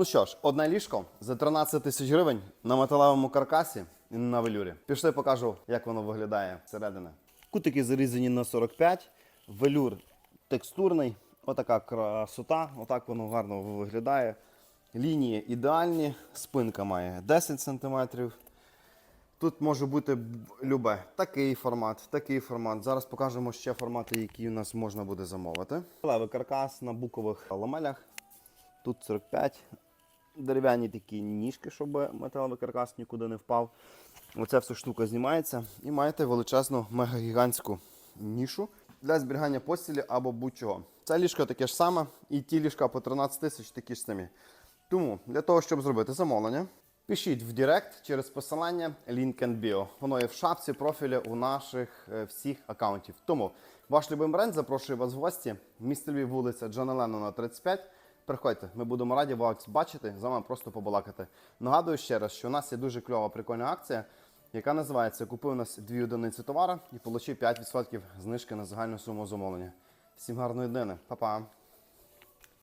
Ну що ж, одне ліжко за 13 тисяч гривень на металевому каркасі і на велюрі. Пішли, покажу, як воно виглядає зсередини. Кутики зарізані на 45, велюр текстурний, отака красота, отак воно гарно виглядає. Лінії ідеальні, спинка має 10 см. Тут може бути любе. Такий формат, такий формат. Зараз покажемо ще формати, які у нас можна буде замовити. Левий каркас на букових ламелях. Тут 45. Дерев'яні такі ніжки, щоб металевий каркас нікуди не впав. Оця вся штука знімається. І маєте величезну мегагігантську нішу для зберігання постілі або будь-чого. Це ліжко таке ж саме, і ті ліжка по 13 тисяч такі ж самі. Тому для того, щоб зробити замовлення, пишіть в Директ через посилання Link and Bio. Воно є в шапці профіля у наших е, всіх аккаунтів. Тому ваш любим бренд запрошує вас в гості. Місто Львів, вулиця Джона Леннона, 35. Приходьте, ми будемо раді вас бачити, з вами просто побалакати. Нагадую ще раз, що у нас є дуже кльова прикольна акція, яка називається Купи у нас дві одиниці товара і получи 5% знижки на загальну суму замовлення. Всім гарної дни, Па-па!